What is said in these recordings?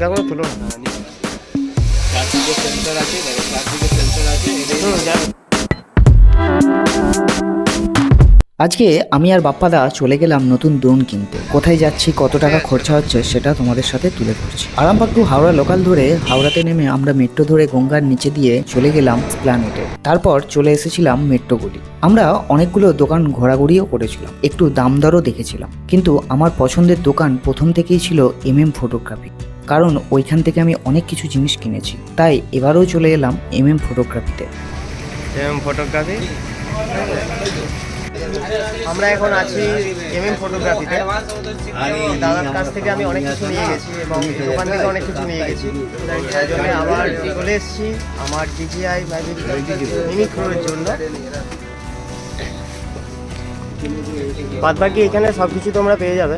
তুলো না আছে আছে। আজকে আমি আর বাপ্পাদা চলে গেলাম নতুন ড্রোন কিনতে। কোথায় যাচ্ছি, কত টাকা খরচা হচ্ছে সেটা তোমাদের সাথে তুলে ধরছি। আরামবাগ টু হাওড়া লোকাল ধরে হাওড়াতে নেমে আমরা মেট্রো ধরে গঙ্গার নিচে দিয়ে চলে গেলাম প্ল্যানেটে তারপর চলে এসেছিলাম মেট্রোগুলি আমরা অনেকগুলো দোকান ঘোরাঘুরিও করেছিলাম, একটু দাম দরও দেখেছিলাম। কিন্তু আমার পছন্দের দোকান প্রথম থেকেই ছিল এম এম ফটোগ্রাফি কারণ ওইখান থেকে আমি অনেক কিছু জিনিস কিনেছি। তাই এবারেও চলে এলাম এম এম ফটোগ্রাফিতে। M photography? আমরা এখন আছি এম এম ফটোগ্রাফিতে দাদার কাছ থেকে আমি অনেক কিছু নিয়ে গেছি এবং দোকান থেকে অনেক কিছু নিয়ে গেছি। তাই জন্য আবার চলে এসেছি আমার ডিজিআই ম্যাজিক মিমিক্রোর জন্য। বাদ বাকি এখানে সব কিছু তোমরা পেয়ে যাবে।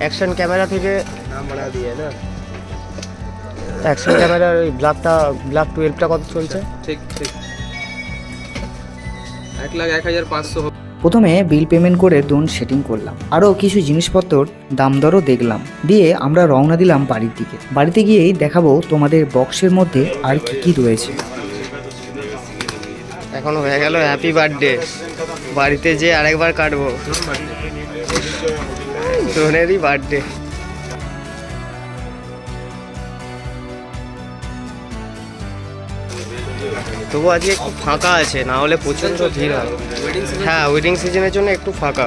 অ্যাকশন ক্যামেরা থেকে অ্যাকশন ক্যামেরার ওই ব্ল্যাকটা ব্ল্যাক টুয়েলভটা কত চলছে? ঠিক ঠিক। এক লাখ এক হাজার পাঁচশো প্রথমে বিল পেমেন্ট করে ড্রোন সেটিং করলাম। আরও কিছু জিনিসপত্র দাম দরও দেখলাম। দিয়ে আমরা রওনা দিলাম বাড়ির দিকে। বাড়িতে গিয়েই দেখাবো তোমাদের বক্সের মধ্যে আর কি কি রয়েছে। এখন হয়ে গেল হ্যাপি বার্থডে বাড়িতে যে আরেকবার কাটবো। সোনেরই বার্থডে তবু আজকে একটু ফাঁকা আছে, না হলে প্রচণ্ড ভিড় হয়। হ্যাঁ ওয়েডিং সিজনের জন্য একটু ফাঁকা,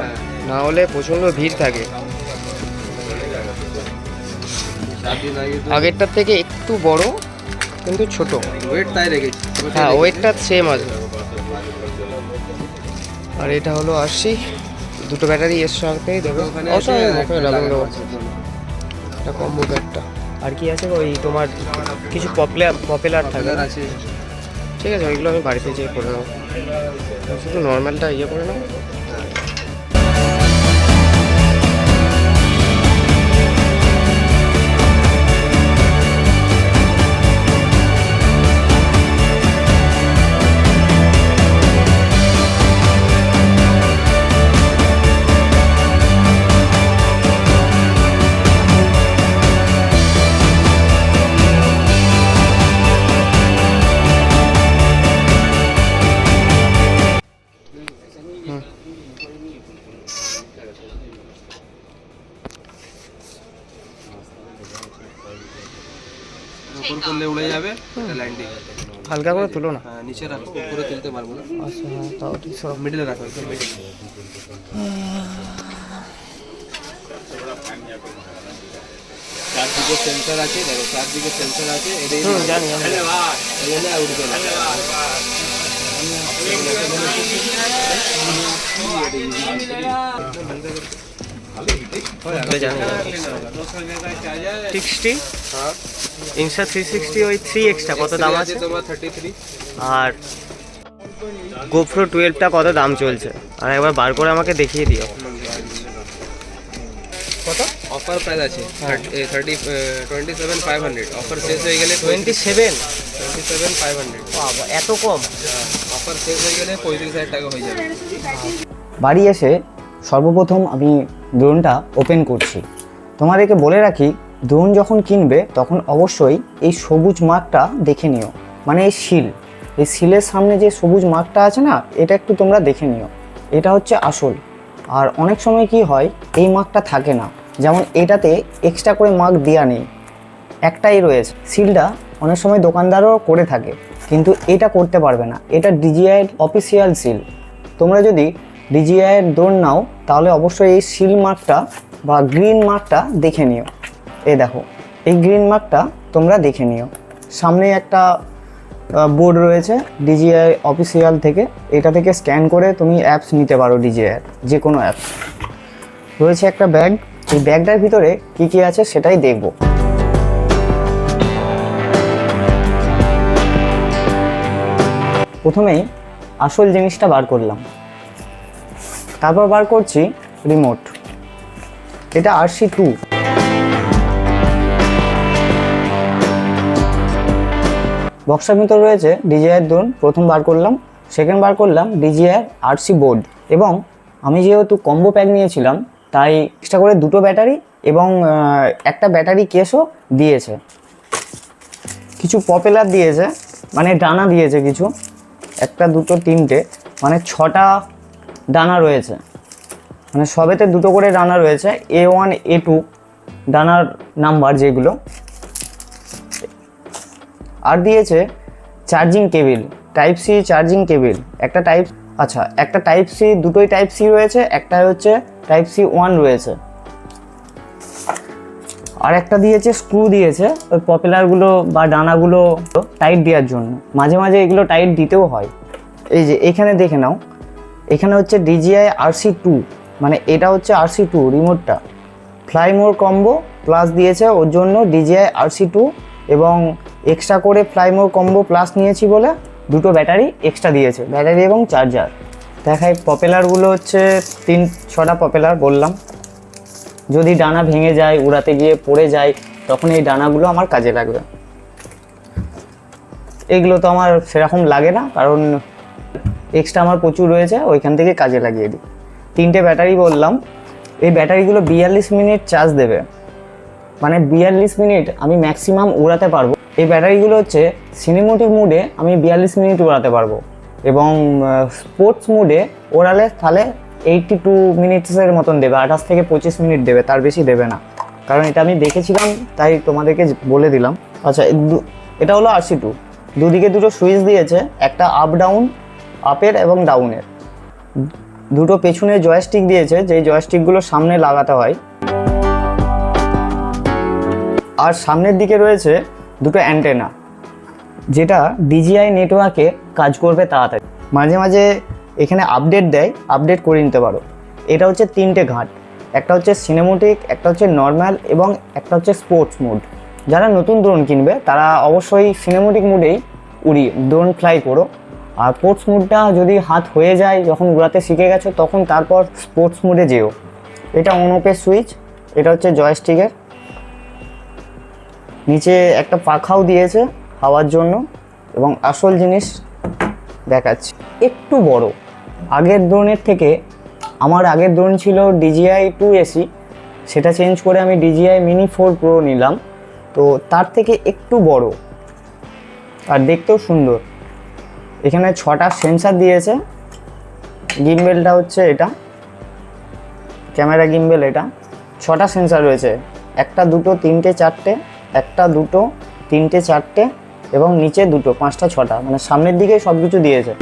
না হলে প্রচণ্ড ভিড় থাকে। আগেরটার থেকে একটু বড়, কিন্তু ছোট। ওয়েট তাই রেখেছি হ্যাঁ ওয়েটটা সেম আছে। আর এটা হলো আশি দুটো ব্যাটারি এর সাথেই দেবে। একটা কম্বো একটা আর কি আছে ওই তোমার কিছু পপুলার পপুলার থাকে? আছে ঠিক আছে ওইগুলো আমি বাড়িতে যেয়ে করে নেব শুধু নর্মালটা ইয়ে করে নেব উপর করলে উড়ে যাবে এটা ল্যান্ডিং হালকা করে তুলো না হ্যাঁ নিচে রাখো উপরে তুলতে পারব না আচ্ছা হ্যাঁ তাও ঠিক সব মিডলে রাখো একদম মিডলে চারদিকে সেন্সর আছে দেখো চারদিকে সেন্সর আছে এটাই হুম জানি জানি এখানে উঠবে না জানি সিক্সটি ইনস্টা থ্রি সিক্সটি ওই থ্রি এক্সট্রা কত দাম আছে তোমার থার্টি থ্রি আর গোপ্রো টুয়েলভটা কত দাম চলছে? আর একবার বার করে আমাকে দেখিয়ে দিও। কত? অফার প্রাইস আছে। Thirty twenty seven five hundred offer শেষ হয়ে গেলে twenty seven twenty seven five hundred এত কম? অফার শেষ হয়ে গেলে পঁয়ত্রিশ হাজার টাকা হয়ে যাবে। বাড়ি এসে সর্বপ্রথম আমি ড্রোনটা ওপেন করছি। তোমাদেরকে বলে রাখি ড্রোন যখন কিনবে, তখন অবশ্যই এই সবুজ মার্কটা দেখে নিও। মানে এই শিল। এই শিলের সামনে যে সবুজ মার্কটা আছে না, এটা একটু তোমরা দেখে নিও। এটা হচ্ছে আসল। আর অনেক সময় কি হয়, এই মার্কটা থাকে না। যেমন এটাতে এক্সট্রা করে মার্ক দেওয়া নেই। একটাই রয়েছে। সিলটা অনেক সময় দোকানদারও করে থাকে। কিন্তু এটা করতে পারবে না। এটা ডিজিআই অফিসিয়াল সিল তোমরা যদি ডিজিআই এর দৌড় নাও, তাহলে অবশ্যই এই সিল মার্কটা বা গ্রিন মার্কটা দেখে নিও। এই দেখো, এই গ্রিন মার্কটা তোমরা দেখে নিও। সামনে একটা বোর্ড রয়েছে ডিজিআই অফিসিয়াল থেকে। এটা থেকে স্ক্যান করে তুমি অ্যাপস নিতে পারো ডিজিআই যে কোনো অ্যাপস রয়েছে একটা ব্যাগ এই ব্যাগটার ভিতরে কি কি আছে সেটাই দেখব। প্রথমেই আসল জিনিসটা বার করলাম। তারপর বার করছি রিমোট এটা আরসি টু বক্সের ভিতর রয়েছে ডিজিআইয়ের দোন প্রথম বার করলাম সেকেন্ড বার করলাম ডিজিআইয়ের আরসি বোর্ড এবং আমি যেহেতু কম্বো প্যাক নিয়েছিলাম, তাই এক্সট্রা করে দুটো ব্যাটারি এবং একটা ব্যাটারি কেসও দিয়েছে। কিছু পপেলার দিয়েছে মানে ডানা দিয়েছে কিছু, একটা, দুটো, তিনটে মানে ছটা ডানা রয়েছে। মানে সবেতে দুটো করে ডানা রয়েছে। এ ওয়ান এ টু ডানার নাম্বার যেগুলো। আর দিয়েছে charging cable type C charging cable. একটা টাইপ আচ্ছা একটা টাইপ সি দুটোই টাইপ সি রয়েছে একটা হচ্ছে টাইপ সি ওয়ান রয়েছে। আর একটা দিয়েছে স্ক্রু দিয়েছে, ওই পপুলারগুলো বা ডানাগুলো টাইট দেওয়ার জন্য। মাঝে মাঝে এগুলো টাইট দিতেও হয়। এই যে, এখানে দেখে নাও। এখানে হচ্ছে ডিজিআই আরসি টু মানে এটা হচ্ছে আরসি টু রিমোটটা ফ্লাই মোর কম্বো প্লাস দিয়েছে ওর জন্য ডিজিআই আরসি টু এবং এক্সট্রা করে ফ্লাই মোর কম্বো প্লাস নিয়েছি বলে দুটো ব্যাটারি এক্সট্রা দিয়েছে ব্যাটারি এবং চার্জার দেখাই পপেলারগুলো হচ্ছে তিন, ছটা পপেলার বললাম। যদি ডানা ভেঙে যায়, উড়াতে গিয়ে পড়ে যায়, তখন এই ডানাগুলো আমার কাজে লাগবে। এগুলো তো আমার সেরকম লাগে না, কারণ এক্সট্রা আমার প্রচুর রয়েছে, ওইখান থেকে কাজে লাগিয়ে দিই। তিনটে ব্যাটারি বললাম, এই ব্যাটারিগুলো বিয়াল্লিশ মিনিট চার্জ দেবে। মানে বিয়াল্লিশ মিনিট আমি ম্যাক্সিমাম উড়াতে পারব। এই ব্যাটারিগুলো হচ্ছে সিনেমেটিক মুডে আমি বিয়াল্লিশ মিনিট উড়াতে পারব। এবং স্পোর্টস মুডে ওড়ালে তাহলে এইটটি টু মিনিটসের মতন দেবে, আঠাশ থেকে পঁচিশ মিনিট দেবে, তার বেশি দেবে না। কারণ এটা আমি দেখেছিলাম, তাই তোমাদেরকে বলে দিলাম। আচ্ছা এটা হলো আরসি টু দুদিকে দুটো সুইচ দিয়েছে, একটা আপ ডাউন আপের এবং ডাউনের দুটো পেছনে জয়স্টিক দিয়েছে, যেই জয়স্টিকগুলো সামনে লাগাতে হয়। আর সামনের দিকে রয়েছে দুটো অ্যান্টেনা যেটা ডিজিআই নেটওয়ার্কে কাজ করবে তাড়াতাড়ি। মাঝে মাঝে এখানে আপডেট দেয় আপডেট করে নিতে পারো। এটা হচ্ছে তিনটে ঘাট, একটা হচ্ছে সিনেমেটিক একটা হচ্ছে নর্মাল এবং একটা হচ্ছে স্পোর্টস মুড যারা নতুন ড্রোন কিনবে, তারা অবশ্যই সিনেমেটিক মুডেই উড়ি ড্রোন ফ্লাই করো। আর স্পোর্টস মুডটা যদি হাত হয়ে যায় যখন উড়াতে শিখে গেছো, তখন তারপর স্পোর্টস মুডে যেও। এটা অন অফের সুইচ এটা হচ্ছে জয়স্টিকের নিচে একটা পাখাও দিয়েছে হাওয়ার জন্য এবং আসল জিনিস দেখাচ্ছি। একটু বড়। আগের ড্রোনের থেকে আমার আগের ড্রোন ছিল ডিজিআই টু এসি সেটা চেঞ্জ করে আমি ডিজিআই মিনি ফোর প্রো নিলাম। তো তার থেকে একটু বড়। আর দেখতেও সুন্দর। এখানে ছটা সেন্সার দিয়েছে। গিম্বেলটা হচ্ছে এটা। ক্যামেরা গিম্বেল এটা। ছটা সেন্সার রয়েছে। একটা দুটো, তিনটে, চারটে, একটা দুটো, তিনটে, চারটে এবং নিচে দুটো, পাঁচটা, ছটা। মানে সামনের দিকে সব কিছু দিয়েছে।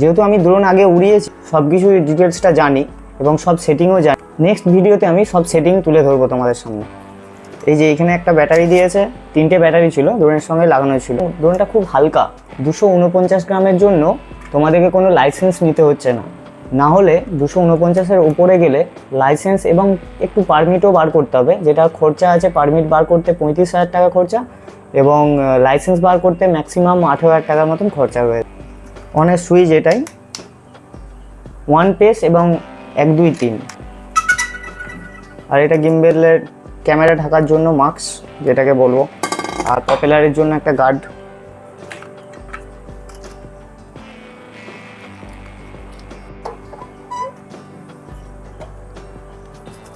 যেহেতু আমি ড্রোন আগে উড়িয়েছি সব কিছু ডিটেলসটা জানি এবং সব সেটিংও জানি। নেক্সট ভিডিওতে আমি সব সেটিং তুলে ধরবো তোমাদের সামনে। এই যে এখানে একটা ব্যাটারি দিয়েছে, তিনটে ব্যাটারি ছিল, ড্রোনের সঙ্গে লাগানো ছিল। ড্রোনটা খুব হালকা, দুশো উনপঞ্চাশ গ্রামের জন্য তোমাদেরকে কোনো লাইসেন্স নিতে হচ্ছে না। না হলে দুশো উনপঞ্চাশের উপরে গেলে লাইসেন্স এবং একটু পারমিটও বার করতে হবে, যেটা খরচা আছে পারমিট বার করতে পঁয়ত্রিশ হাজার টাকা খরচা এবং লাইসেন্স বার করতে ম্যাক্সিমাম আঠেরো হাজার টাকার মতন খরচা রয়েছে অনেক সুইচ এটাই। ওয়ান পেস এবং এক দুই তিন। আর এটা গিম্বেলের ক্যামেরা ঢাকার জন্য মাস্ক, যেটাকে বলব। আর পপুলারের জন্য একটা গার্ড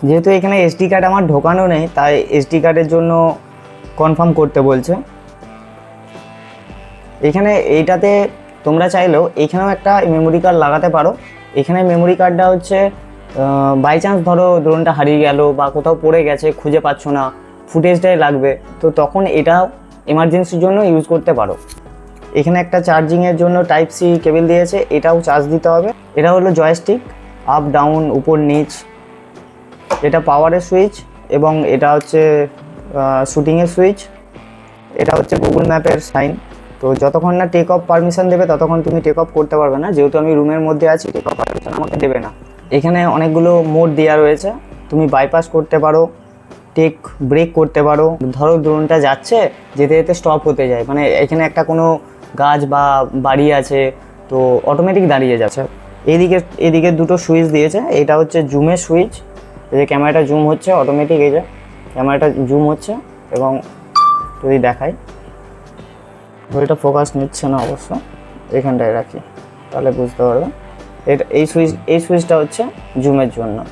যেহেতু এখানে এসডি কার্ড আমার ঢোকানো নেই, তাই এসডি কার্ডের জন্য কনফার্ম করতে বলছে। এখানে এইটাতে তোমরা চাইলেও এখানেও একটা মেমোরি কার্ড লাগাতে পারো। এখানে মেমোরি কার্ডটা হচ্ছে বাই চান্স ধরো ড্রোনটা হারিয়ে গেল বা কোথাও পড়ে গেছে, খুঁজে পাচ্ছ না ফুটেজটাই লাগবে, তো তখন এটা এমার্জেন্সির জন্য ইউজ করতে পারো। এখানে একটা চার্জিংয়ের জন্য টাইপ সি কেবল দিয়েছে, এটাও চার্জ দিতে হবে। এটা হলো জয়স্টিক আপ ডাউন উপর, নিচ। এটা পাওয়ারের সুইচ এবং এটা হচ্ছে শুটিংয়ের সুইচ এটা হচ্ছে গুগল ম্যাপের সাইন তো যতক্ষণ না টেক অফ পারমিশন দেবে, ততক্ষণ তুমি টেক অফ করতে পারবে না। যেহেতু আমি রুমের মধ্যে আছি টেক অফ পারমিশন আমাকে দেবে না। এখানে অনেকগুলো মোড দেওয়া রয়েছে। তুমি বাইপাস করতে পারো টেক ব্রেক করতে পারো। ধরো ড্রোনটা যাচ্ছে, যেতে যেতে স্টপ হতে যায়। মানে এখানে একটা কোনো গাছ বা বাড়ি আছে, তো অটোমেটিক দাঁড়িয়ে যাচ্ছে। এদিকে এদিকে দুটো সুইচ দিয়েছে। এটা হচ্ছে জুমের সুইচ এই যে ক্যামেরাটা জুম হচ্ছে অটোমেটিক এই যে ক্যামেরাটা জুম হচ্ছে এবং যদি দেখাই ঘড়িটা ফোকাস নিচ্ছে না অবশ্য। এখানটায় রাখি, তাহলে বুঝতে পারবে। এটা এই সুইচ, এই সুইচটা হচ্ছে জুমের জন্য।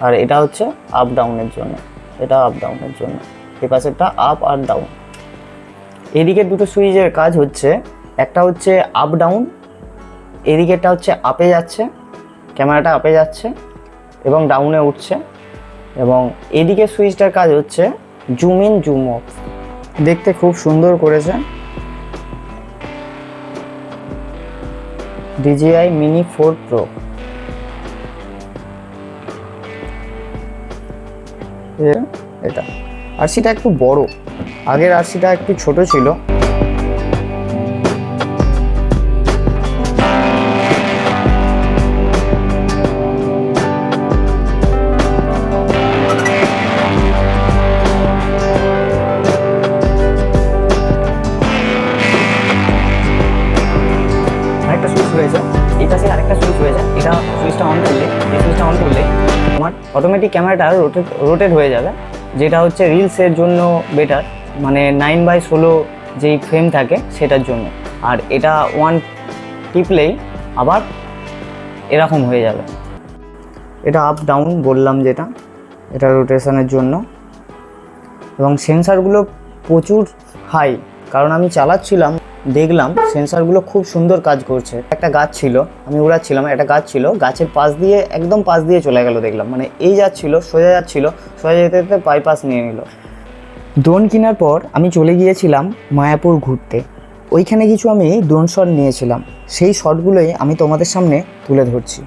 আর এটা হচ্ছে আপ ডাউনের জন্য। এটা আপ ডাউনের জন্য। এই পাশেরটা আপ আর ডাউন এদিকে দুটো সুইচের কাজ হচ্ছে, একটা হচ্ছে আপ ডাউন এদিকেরটা হচ্ছে আপে যাচ্ছে, ক্যামেরাটা আপে যাচ্ছে এবং ডাউনে উঠছে। এবং এদিকে সুইচটার কাজ হচ্ছে জুম ইন জুম অফ দেখতে খুব সুন্দর করেছে। DJI Mini four Pro. এটা। আরসিটা একটু বড়। আগের আরসিটা একটু ছোট ছিল। আরেকটা সুইচ রয়েছে এই পাশে আরেকটা সুইচ রয়েছে এটা সুইচটা অন করলে, এই সুইচটা অন করলে তোমার অটোমেটিক ক্যামেরাটা রোটেট রোটেট হয়ে যাবে। যেটা হচ্ছে রিলসের জন্য বেটার মানে নাইন বাই ষোলো যেই ফ্রেম থাকে সেটার জন্য। আর এটা ওয়ান টিপলেই আবার এরকম হয়ে যাবে। এটা আপ ডাউন বললাম যেটা, এটা রোটেশনের জন্য। এবং সেন্সারগুলো প্রচুর হাই কারণ আমি চালাচ্ছিলাম দেখলাম সেন্সারগুলো খুব সুন্দর কাজ করছে। একটা গাছ ছিল, আমি উড়াচ্ছিলাম, একটা গাছ ছিল, গাছের পাশ দিয়ে, একদম পাশ দিয়ে চলে গেল দেখলাম। মানে এই যাচ্ছিল, সোজা যাচ্ছিল, সোজা যেতে যেতে বাইপাস নিয়ে নিল। ড্রোন কেনার পর আমি চলে গিয়েছিলাম মায়াপুর ঘুরতে। ওইখানে কিছু আমি ড্রোন শট নিয়েছিলাম। সেই শটগুলোই আমি তোমাদের সামনে তুলে ধরছি।